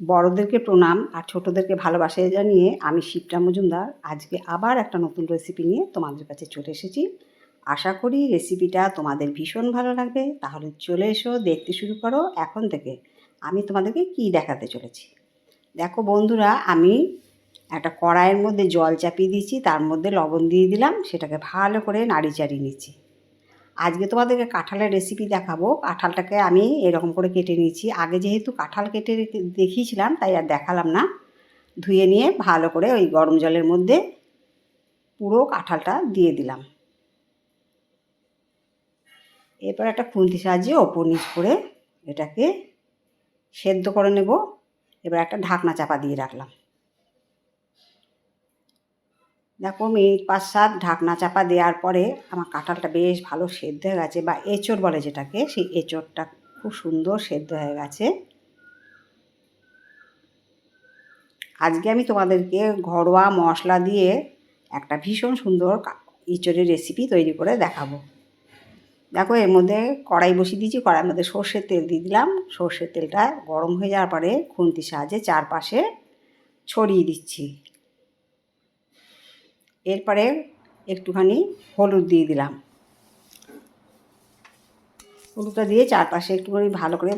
বড়োদেরকে প্রণাম আর ছোটোদেরকে ভালোবাসা জানিয়ে আমি শিবটা মজুমদার। আজকে আবার একটা নতুন রেসিপি নিয়ে তোমাদের কাছে চলে এসেছি। আশা করি রেসিপিটা তোমাদের ভীষণ ভালো লাগবে। তাহলে চলে এসো, দেখতে শুরু করো এখন থেকে। আমি তোমাদেরকে কি দেখাতে চলেছি? দেখো বন্ধুরা, আমি একটা কড়াইয়ের মধ্যে জল চাপিয়ে দিয়েছি, তার মধ্যে লবণ দিয়ে দিলাম, সেটাকে ভালো করে নাড়ি চাড়িয়ে নিচ্ছি। আজকে তোমাদেরকে কাঁঠালের রেসিপি দেখাবো। কাঁঠালটাকে আমি এরকম করে কেটে নিয়েছি। আগে যেহেতু কাঁঠাল কেটে দেখিয়েছিলাম, তাই আর দেখালাম না। ধুয়ে নিয়ে ভালো করে ওই গরম জলের মধ্যে পুরো কাঁঠালটা দিয়ে দিলাম। এরপর একটা খুন্তি সাহায্যে ওপর নিচ করে এটাকে সেদ্ধ করে নেব। এবার একটা ঢাকনা চাপা দিয়ে রাখলাম। দেখো মিনিট পাঁচ সাত ঢাকনা চাপা দেওয়ার পরে আমার কাঁঠালটা বেশ ভালো সেদ্ধ হয়ে গেছে বা এঁচড় বলে যেটাকে, সেই এঁচড়টা খুব সুন্দর সেদ্ধ হয়ে গেছে। আজকে আমি তোমাদেরকে ঘরোয়া মশলা দিয়ে একটা ভীষণ সুন্দর ইঁচড়ের রেসিপি তৈরি করে দেখাবো। দেখো এর মধ্যে কড়াই বসিয়ে দিয়েছি, কড়াইয়ের মধ্যে সর্ষের তেল দিয়ে দিলাম। সর্ষের তেলটা গরম হয়ে যাওয়ার পরে খুন্তির সাহায্যে চারপাশে ছড়িয়ে দিচ্ছি। এরপরে একটুখানি হলুদ দিয়ে দিলাম। হলুদটা দিয়ে চারপাশে একটুখানি ভালো করে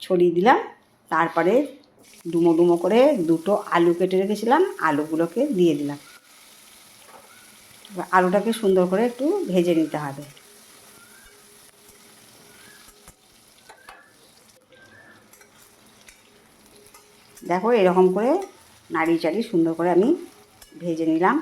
ছড়িয়ে দিলাম। তারপরে ডুমো ডুমো করে দুটো আলু কেটে রেখেছিলাম, আলুগুলোকে দিয়ে দিলাম। আলুটাকে সুন্দর করে একটু ভেজে নিতে হবে। দেখো এরকম করে নাড়িয়ে চাড়িয়ে সুন্দর করে আমি ভেজে নিলাম।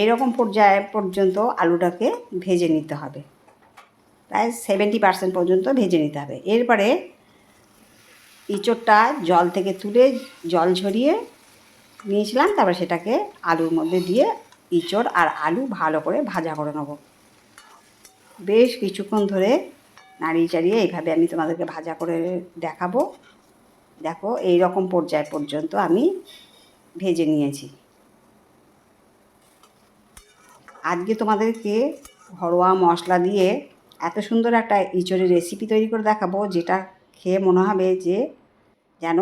এইরকম পর্যায়ে পর্যন্ত আলুটাকে ভেজে নিতে হবে। প্রায় সেভেন্টি পার্সেন্ট পর্যন্ত ভেজে নিতে হবে। এরপরে ইঁচড়টা জল থেকে তুলে জল ঝরিয়ে নিয়েছিলাম, তারপরে সেটাকে আলুর মধ্যে দিয়ে ইঁচড় আর আলু ভালো করে ভাজা করে নেব। বেশ কিছুক্ষণ ধরে নাড়িয়ে চাড়িয়ে এইভাবে আমি তোমাদেরকে ভাজা করে দেখাবো। দেখো এই রকম পর্যায় পর্যন্ত আমি ভেজে নিয়েছি। আজকে তোমাদেরকে ঘরোয়া মশলা দিয়ে এত সুন্দর একটা ইঁচড়ের রেসিপি তৈরি করে দেখাবো, যেটা খেয়ে মনে হবে যে যেন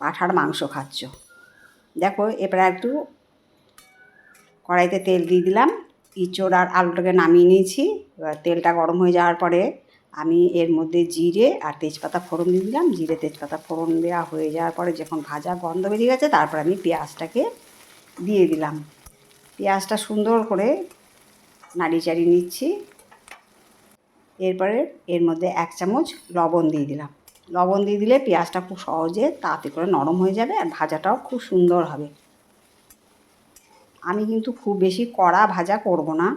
পাঠার মাংস খাচ্ছ। দেখো, এবার একটু কড়াইতে তেল দিয়ে দিলাম। ইঁচড় আর আলুটাকে নামিয়ে নিয়েছি। এবার তেলটা গরম হয়ে যাওয়ার পরে আমি এর মধ্যে জিরে আর তেজপাতা ফোড়ন দিয়ে দিলাম। জিরে, তেজপাতা ফোড়ন দেওয়া হয়ে যাওয়ার পরে যখন ভাজা গন্ধ বেরিয়ে গেছে, তারপর আমি পেঁয়াজটাকে দিয়ে দিলাম। পেঁয়াজটা সুন্দর করে নাড়ি চাড়িয়ে নিচ্ছি। এরপরে এর মধ্যে এক চামচ লবণ দিয়ে দিলাম। লবণ দিয়ে দিলে পেঁয়াজটা খুব সহজে তাড়াতাড়ি করে নরম হয়ে যাবে আর ভাজাটাও খুব সুন্দর হবে। আমি কিন্তু খুব বেশি কড়া ভাজা করব না।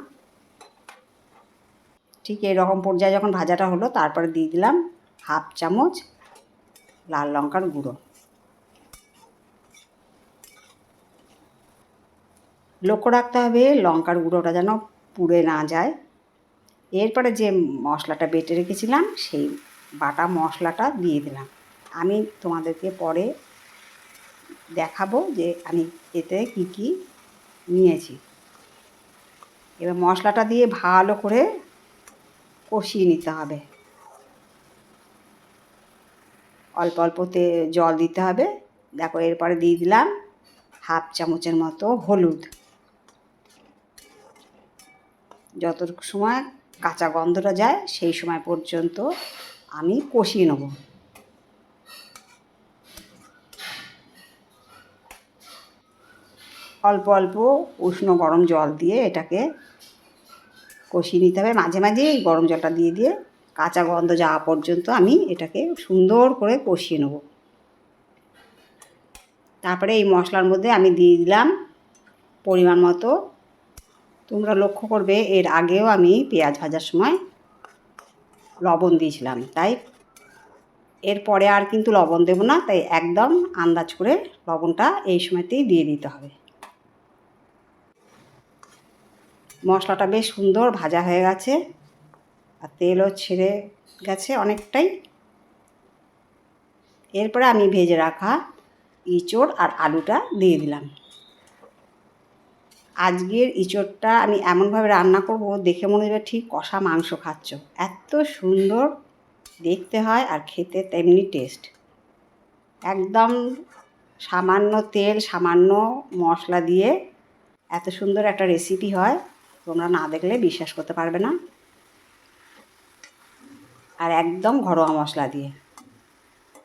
ঠিক এরকম পর্যায়ে যখন ভাজাটা হলো, তারপরে দিয়ে দিলাম হাফ চামচ লাল লঙ্কার গুঁড়ো। লক্ষ্য রাখতে হবে লঙ্কার গুঁড়োটা যেন পুড়ে না যায়। এরপরে যে মশলাটা বেটে রেখেছিলাম, সেই বাটা মশলাটা দিয়ে দিলাম। আমি তোমাদেরকে পরে দেখাবো যে আমি এতে কী কী নিয়েছি। এবার মশলাটা দিয়ে ভালো করে কষিয়ে নিতে হবে। অল্প অল্পতে জল দিতে হবে। দেখো এরপরে দিয়ে দিলাম হাফ চামচের মতো হলুদ। যতটুকু সময় কাঁচা গন্ধটা যায়, সেই সময় পর্যন্ত আমি কষিয়ে নেব। অল্প অল্প উষ্ণ গরম জল দিয়ে এটাকে কষিয়ে নিতে হবে। মাঝে মাঝে এই গরম জলটা দিয়ে দিয়ে কাঁচা গন্ধ যাওয়া পর্যন্ত আমি এটাকে সুন্দর করে কষিয়ে নেব। তারপরে এই মশলার মধ্যে আমি দিয়ে দিলাম পরিমাণ মতো। তোমরা লক্ষ্য করবে এর আগেও আমি পেঁয়াজ ভাজার সময় লবণ দিয়েছিলাম, তাই এরপরে আর কিন্তু লবণ দেবো না, তাই একদম আন্দাজ করে লবণটা এই সময়তেই দিয়ে দিতে হবে। মশলাটা বেশ সুন্দর ভাজা হয়ে গেছে আর তেলও ছেড়ে গেছে অনেকটাই। এরপরে আমি ভেজে রাখা ইঁচড় আর আলুটা দিয়ে দিলাম। আজকের ইঁচড়টা আমি এমনভাবে রান্না করব, দেখে মনে হবে ঠিক কষা মাংস খাচ্ছ। এত সুন্দর দেখতে হয় আর খেতে তেমনি টেস্ট। একদম সামান্য তেল, সামান্য মশলা দিয়ে এত সুন্দর একটা রেসিপি হয়। তোমরা না দেখলে বিশ্বাস করতে পারবে না। আর একদম ঘরোয়া মশলা দিয়ে।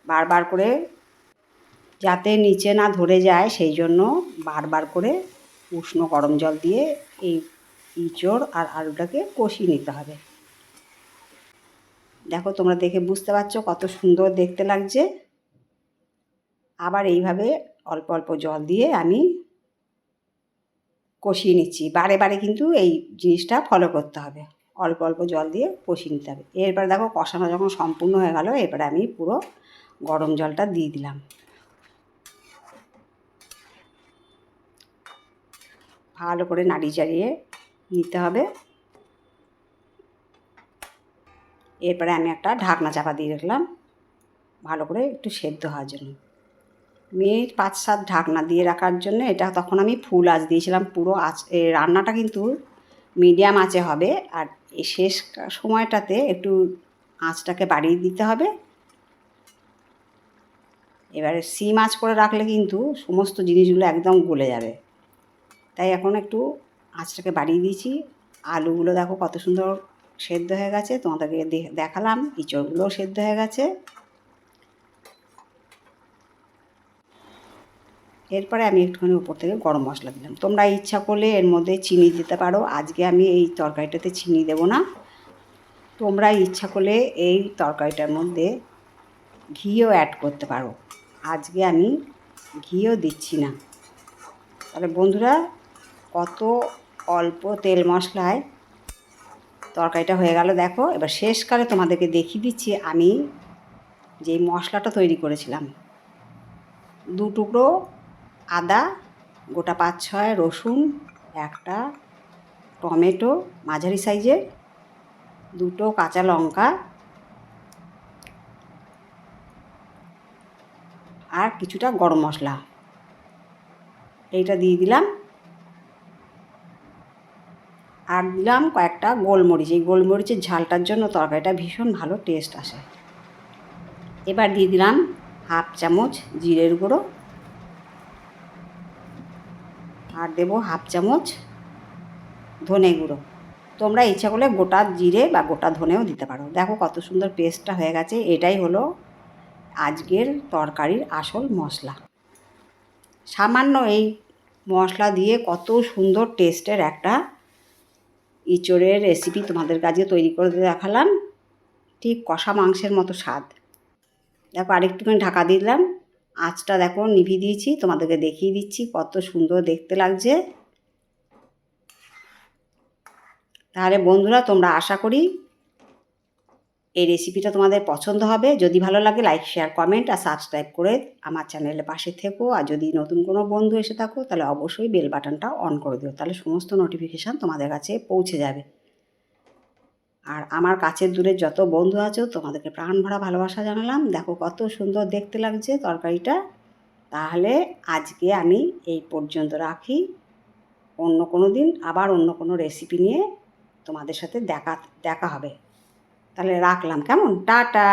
বারবার করে যাতে নিচে না ধরে যায়, সেই জন্য বারবার করে উষ্ণ গরম জল দিয়ে এই ইঁচড় আর আলুটাকে কষিয়ে নিতে হবে। দেখো তোমরা দেখে বুঝতে পারছ কত সুন্দর দেখতে লাগছে। আবার এইভাবে অল্প অল্প জল দিয়ে আমি কষিয়ে নিচ্ছি। বারে বারে কিন্তু এই জিনিসটা ফলো করতে হবে। অল্প অল্প জল দিয়ে কষিয়ে নিতে হবে। এরপরে দেখো কষানো যখন সম্পূর্ণ হয়ে গেল, এরপরে আমি পুরো গরম জলটা দিয়ে দিলাম। ভালো করে নাড়ি চাড়িয়ে নিতে হবে। এরপরে আমি একটা ঢাকনা চাপা দিয়ে রাখলাম। ভালো করে একটু সেদ্ধ হওয়ার জন্য। মিনিট পাঁচ সাত ঢাকনা দিয়ে রাখার জন্য এটা তখন আমি ফুল আঁচ দিয়েছিলাম পুরো আঁচ রান্নাটা কিন্তু মিডিয়াম আঁচে হবে আর শেষ সময়টাতে একটু আঁচটাকে বাড়িয়ে দিতে হবে। এবারে সিম আঁচ করে রাখলে কিন্তু সমস্ত জিনিসগুলো একদম গলে যাবে। তাই এখন একটু আঁচটাকে বাড়িয়ে দিয়েছি। আলুগুলো দেখো কত সুন্দর সেদ্ধ হয়ে গেছে, তোমাদেরকে দেখালাম ইঁচড়গুলোও সেদ্ধ হয়ে গেছে। এরপরে আমি একটুখানি উপর থেকে গরম মশলা দিলাম। তোমরা ইচ্ছা করলে এর মধ্যে চিনি দিতে পারো। আজকে আমি এই তরকারিটাতে চিনি দেবো না। তোমরা ইচ্ছা করলে এই তরকারিটার মধ্যে ঘিও অ্যাড করতে পারো। আজকে আমি ঘিও দিচ্ছি না। তাহলে বন্ধুরা, কত অল্প তেল মশলায় তরকারিটা হয়ে গেল। দেখো, এবার শেষকালে তোমাদেরকে দেখিয়ে দিচ্ছি আমি যেই মশলাটা তৈরি করেছিলাম। দু টুকরো আদা, গোটা পাঁচ ছয় রসুন, একটা টমেটো, মাঝারি সাইজের, দুটো কাঁচা লঙ্কা আর কিছুটা গরম মশলা। এইটা দিয়ে দিলাম। আর দিলাম কয়েকটা গোলমরিচ। এই গোলমরিচের ঝালটার জন্য তরকারিটা ভীষণ ভালো টেস্ট আসে। এবার দিয়ে দিলাম হাফ চামচ জিরের গুঁড়ো। আর দেবো হাফ চামচ ধনে গুঁড়ো। তোমরা ইচ্ছা করলে গোটা জিরে বা গোটা ধনেও দিতে পারো। দেখো কত সুন্দর পেস্টটা হয়ে গেছে। এটাই হলো আজকের তরকারির আসল মশলা। সামান্য এই মশলা দিয়ে কত সুন্দর টেস্টের একটা ইঁচড়ের রেসিপি তোমাদের কাছে তৈরি করে দেখালাম। ঠিক কষা মাংসের মতো স্বাদ। দেখো আরেকটুখানি ঢাকা দিলাম। আঁচটা দেখো নিভি দিয়েছি, তোমাদেরকে দেখিয়ে দিচ্ছি কত সুন্দর দেখতে লাগছে। তাহলে বন্ধুরা, তোমরা আশা করি এই রেসিপিটা তোমাদের পছন্দ হবে। যদি ভালো লাগে লাইক শেয়ার কমেন্ট আর সাবস্ক্রাইব করে আমার চ্যানেলের পাশে থেকো। আর যদি নতুন কোনো বন্ধু এসে থাকো, তাহলে অবশ্যই বেল বাটনটা অন করে দিও। তাহলে সমস্ত নোটিফিকেশান তোমাদের কাছে পৌঁছে যাবে। আর আমার কাছের দূরে যত বন্ধু আছো, তোমাদেরকে প্রাণ ভরা ভালোবাসা জানালাম। দেখো কত সুন্দর দেখতে লাগছে তরকারিটা। তাহলে আজকে আমি এই পর্যন্ত রাখি। অন্য কোনো দিন আবার অন্য কোনো রেসিপি নিয়ে তোমাদের সাথে দেখা দেখা হবে। তাহলে রাখলাম। কেমন? টাটা!